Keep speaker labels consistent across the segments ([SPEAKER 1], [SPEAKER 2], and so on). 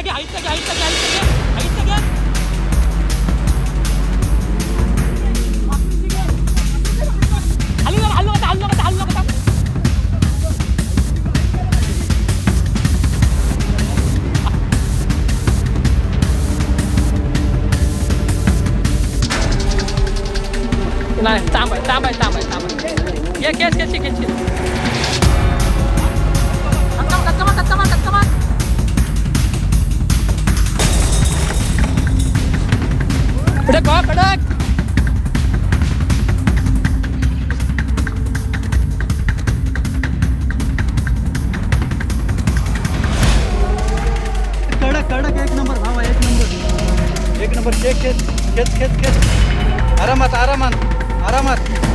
[SPEAKER 1] हाईटचा घ्या हाईटचा घ्या हाईटचा घ्या हाईटचा घ्या हाईटचा घ्या हलू नका हलू नका हलू नका हलू नका नाही थांबाय थांबाय थांबाय थांबाय ये खेच कडक हो कडक
[SPEAKER 2] कडक कडक एक नंबर भावा एक नंबर। एक नंबर खेच खेच खेच खेच खेच आरामात आरामात आरामात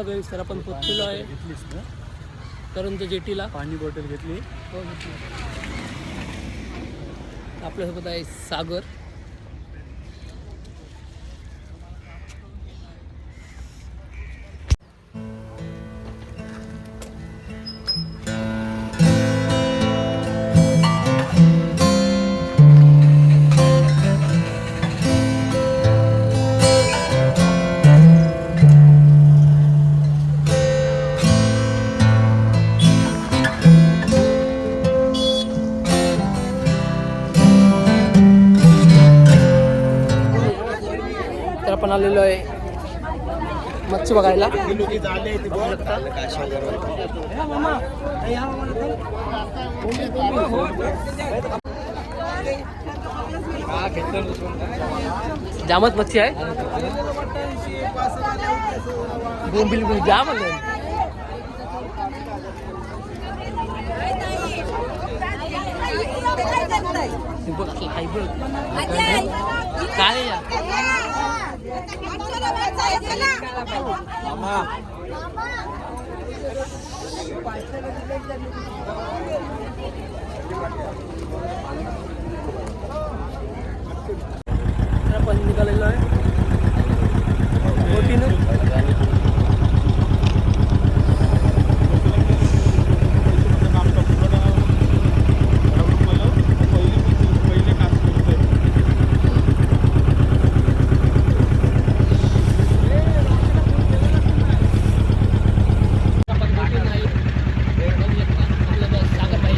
[SPEAKER 1] हॅलो गाईस तर आपण पोचलेलो आहे.
[SPEAKER 2] घेतलीस ना
[SPEAKER 1] जेटीला.
[SPEAKER 2] पाणी बॉटल घेतली.
[SPEAKER 1] हो, घेतली. आपल्यासोबत आहे सागर. मच्छी बघायला? जामच मच्छी आहे? बोंबील बिल जा म्हणलं हे बघ हाय बघ काय मामा या? तर आपण निघालेलो आहे बोटीनं आपण बोटीनं आहे. बघू शकता. आपलं बस सागर भाई.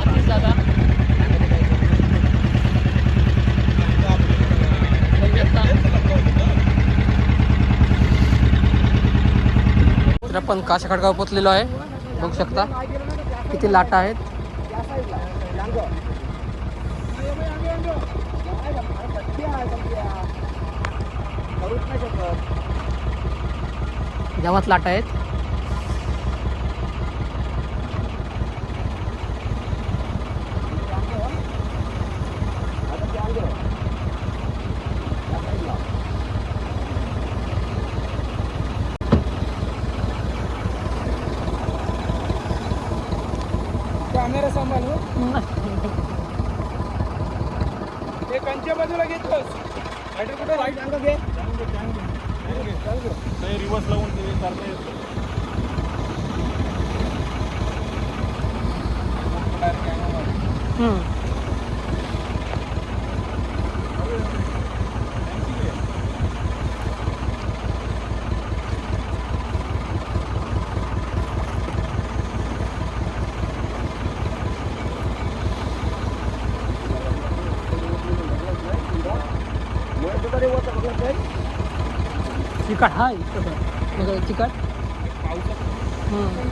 [SPEAKER 1] आतिश दादा. बघू शकता. तर आपण काशा खडगाव पोचलेलो आहे. बघू शकता. किती लाटा आहेत. जामात लाटा आहेत.
[SPEAKER 2] एकांच्या बाजूला घेतोस कुठे राईट अंग घे. रिवर्स लावून ते करता येतो.
[SPEAKER 1] हम्म. चिकट हा इकडं चिकट. हम्म.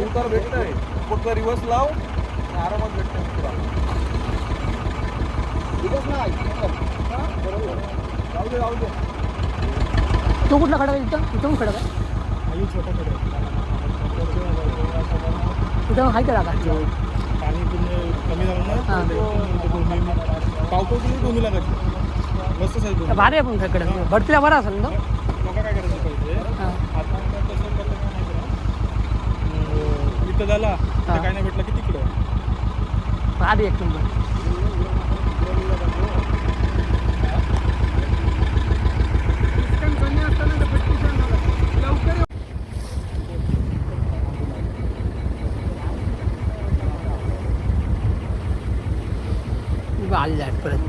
[SPEAKER 2] ओंकार भेटतंय. फक्त रिवर्स लाव. आरामात भेटतंय तुला. जाऊ दे जाऊ दे.
[SPEAKER 1] तो कुठला खडा आहे? इथं इथं खडा आहे. इथं आहे का जागा.
[SPEAKER 2] पाणी कमी झालं
[SPEAKER 1] हां.
[SPEAKER 2] ना
[SPEAKER 3] पाव पाव किलो दोन्ही लागायचे मस्त साईज दोन्ही.
[SPEAKER 1] भारी आहे पण खेकडा. भरतीला बरा असेल ना?
[SPEAKER 3] काय करायचं पाहिजे.
[SPEAKER 1] हा.
[SPEAKER 3] आता काय तसं करता काय नाही करा. अं, इथं झाला. तर काय नाही भेटलं की तिकडं.
[SPEAKER 1] भारी एक नंबर आलेले आहेत परत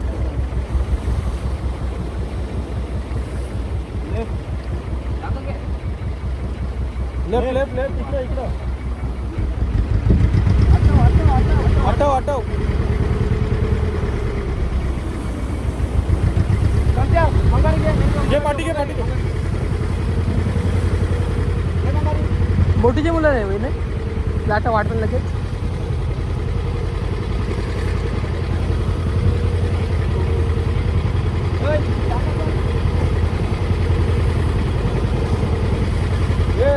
[SPEAKER 3] लेफ्ट लेफ्ट लेफ्ट इकडं इकडं आटव आटव घे पाठी घे पाठी घे
[SPEAKER 1] मोठीचे मुलं नाही नाही लाटा वाटतं लगेच.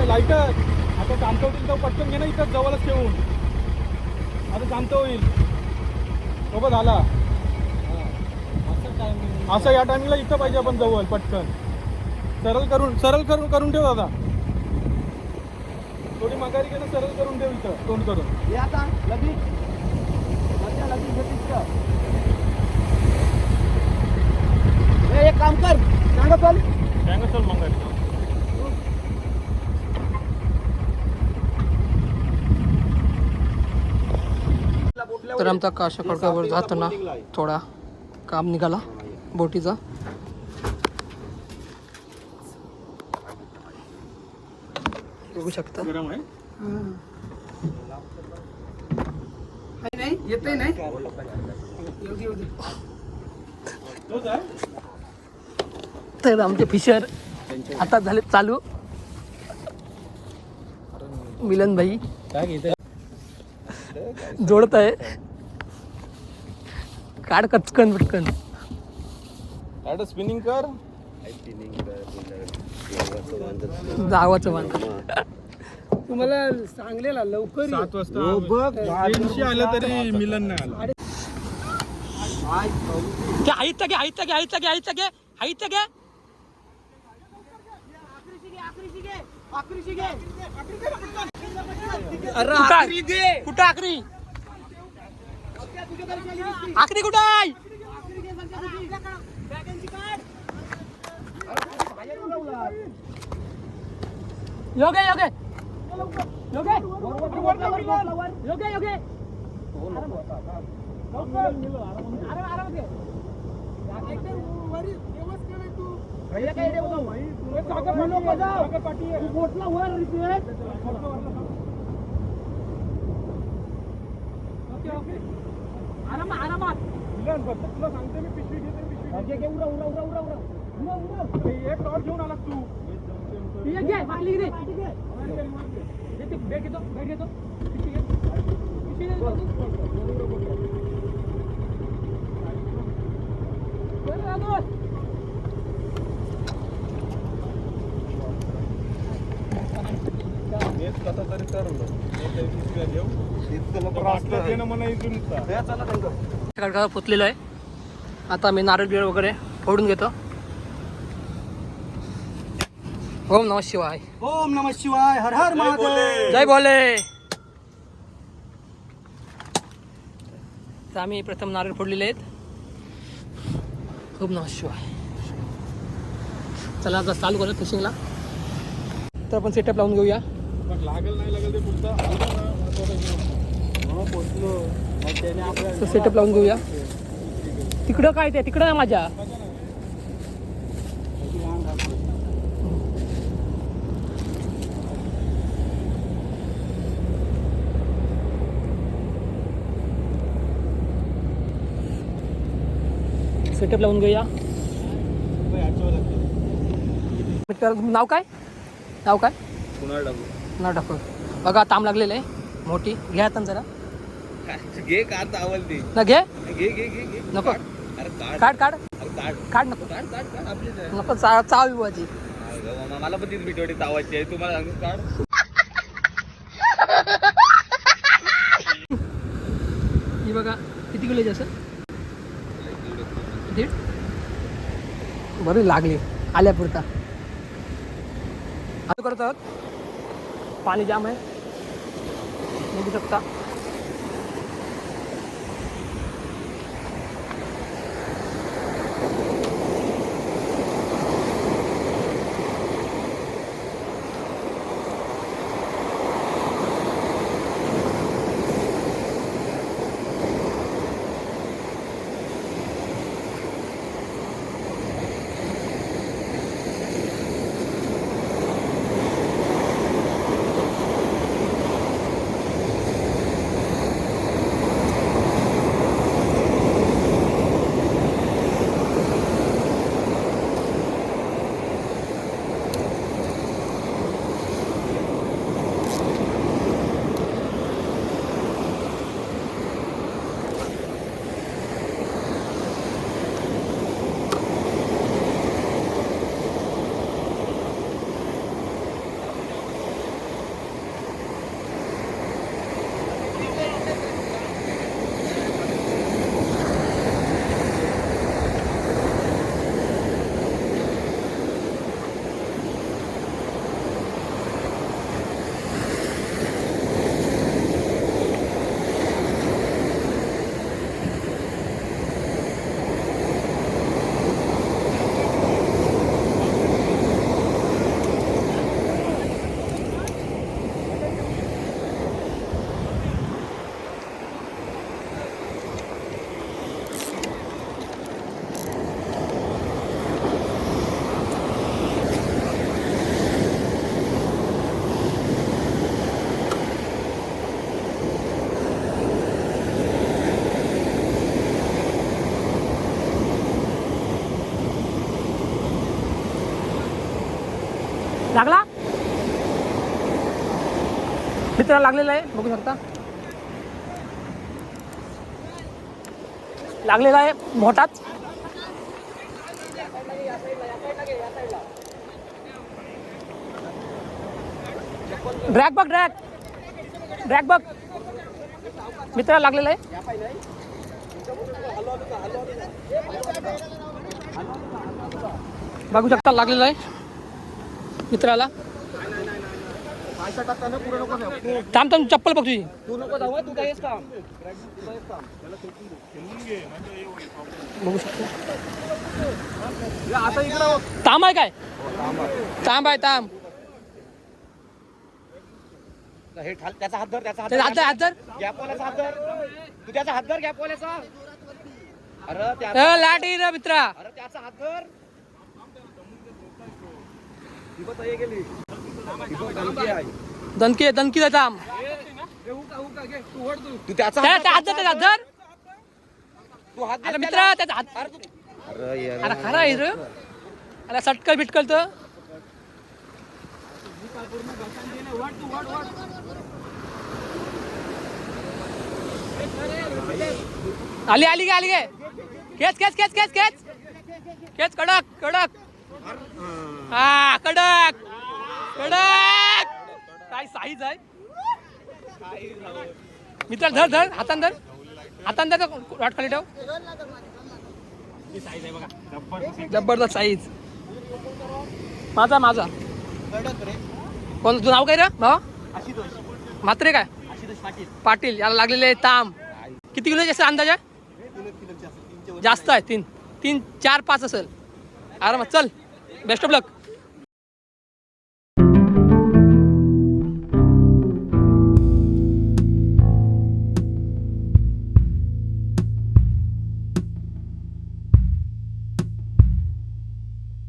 [SPEAKER 3] लाईटर आता जामतं होईल तर पटकन घे ना इथं जवळच ठेवून. आता जामतं होईल. तो बघ झाला. असं या टायमिंगला इथं पाहिजे आपण जवळ पटकन. सरळ करून सरळ करून करून ठेव दादा. थोडी माघारी घे ना सरळ करून ठेव इथं तोंड करून.
[SPEAKER 2] एक काम कर. सांगा चल
[SPEAKER 3] सांगा चल माघारी.
[SPEAKER 1] तर आमचा काशा खडकावर जाताना थोडा. काम निघाला बोटीचा. बघू शकता. येते नाही तर आमचे फिशर आता झाले चालू. मिलन भाई
[SPEAKER 3] काय घेते
[SPEAKER 1] जोडत आहे काढ कचकन पटकन.
[SPEAKER 3] काय स्पिनिंग कर.
[SPEAKER 1] जावाचं
[SPEAKER 2] तुम्हाला सांगलेला लवकर.
[SPEAKER 3] सात वाजता
[SPEAKER 2] हो, बघ.
[SPEAKER 3] तीनशे आलं तरी मिलन नाही आलं.
[SPEAKER 1] आईचा घे आईचा घे आईचा घे आईचा घे आईचा घे. कुठं आखरी? आखरी कुठं आहे योगे योगे योगे योगे योगे आराम आराम आरामात
[SPEAKER 3] मिलन फक्त तुला सांगते मी पिशवी घेते पिशवी घे.
[SPEAKER 1] उरा उरा उरा उरा उरा. उरा
[SPEAKER 3] एक टॉर्च घेऊन आला तू.
[SPEAKER 1] ये घे बाटली घे. देते बॅग घेतो बॅग घेतो. पिशवी घे. पिशवी घे
[SPEAKER 3] कसा तरी
[SPEAKER 1] पोचलेलो आहे. आता मी नारळ बिळ वगैरे फोडून घेतो. ओम नमः शिवाय.
[SPEAKER 2] ओम नमः शिवाय हर हर महादेव.
[SPEAKER 1] जय बोले तर आम्ही प्रथम नारळ फोडलेले आहेत. खूप नमः शिवाय. चला आता चालू करू फिशिंगला तर आपण सेटअप लावून घेऊया.
[SPEAKER 3] पण लागल नाही लागल ते पुढचं
[SPEAKER 1] सेटअप लावून घेऊया. तिकडं काय ते? तिकडं माझ्या. सेटअप लावून घेऊया. मित्र, नाव काय? नाव काय? नाव टाकू बघा ताम लागलेलं आहे. मोठी. घ्या आता जरा.
[SPEAKER 4] घे काढ आवडते
[SPEAKER 1] ना घे.
[SPEAKER 4] घे घे घे घे.
[SPEAKER 1] नको.
[SPEAKER 4] अरे काढ
[SPEAKER 1] काढ. काढ नको. नको चा चाव
[SPEAKER 4] मामा, मला पण तीच भीती तावाची आहे. तुम्हाला सांगू काढ.
[SPEAKER 1] ही बघा किती किलोची असेल बरी लागली. आल्या पुरता आता करत आहोत. पाणी जाम आहे. बघू शकता. लागला? मित्र लागलेला आहे बघू शकता. लागलेला आहे मोठाच. ड्रॅग बघ ड्रॅग ड्रॅग बघ. मित्र लागलेला आहे. बघू शकता लागलेला आहे. मित्राला. थांब थांब चप्पल बघ तुझी. बघू शकता तांब आहे काय? तांब आहे तांब
[SPEAKER 2] हे त्याचा हात धर त्याचा हात
[SPEAKER 1] धर, हात धर
[SPEAKER 2] गॅपवाल्याचा हात धर तू त्याचा हात धर. गॅपवाल्याचा अरे त्या
[SPEAKER 1] ए, लाट रे मित्रा.
[SPEAKER 2] अरे त्याचा हात धर ही बघ ताई गेली ही बघ धमकी आहे.
[SPEAKER 1] दणकी दणकी आहे तांब
[SPEAKER 2] तू त्याचा
[SPEAKER 1] त्या
[SPEAKER 2] हात
[SPEAKER 1] त्याचा हात धर
[SPEAKER 2] तू हात
[SPEAKER 1] अरे मित्रा त्याचा हात.
[SPEAKER 2] अरे यार.
[SPEAKER 1] अरे खरा आहे रे. अरे सटकल बिटकल तर. आली आली गे आली गे. खेच खेच खेच खेच खेच. खेच कडक कडक. हा कडक. कडक. काय साईज आहे? मित्र धर धर. हातान धर. हातान धर वाट खाली ठेव. जबरदस्त साईज माझा माझा. कोण तुझं नाव काय रे? भावा मात्रे काय? पाटील. याला लागलेले ताम. किती किलो असेल अंदाज? आहे जास्त आहे. तीन तीन चार पाच असेल. आरामात चल. Best of luck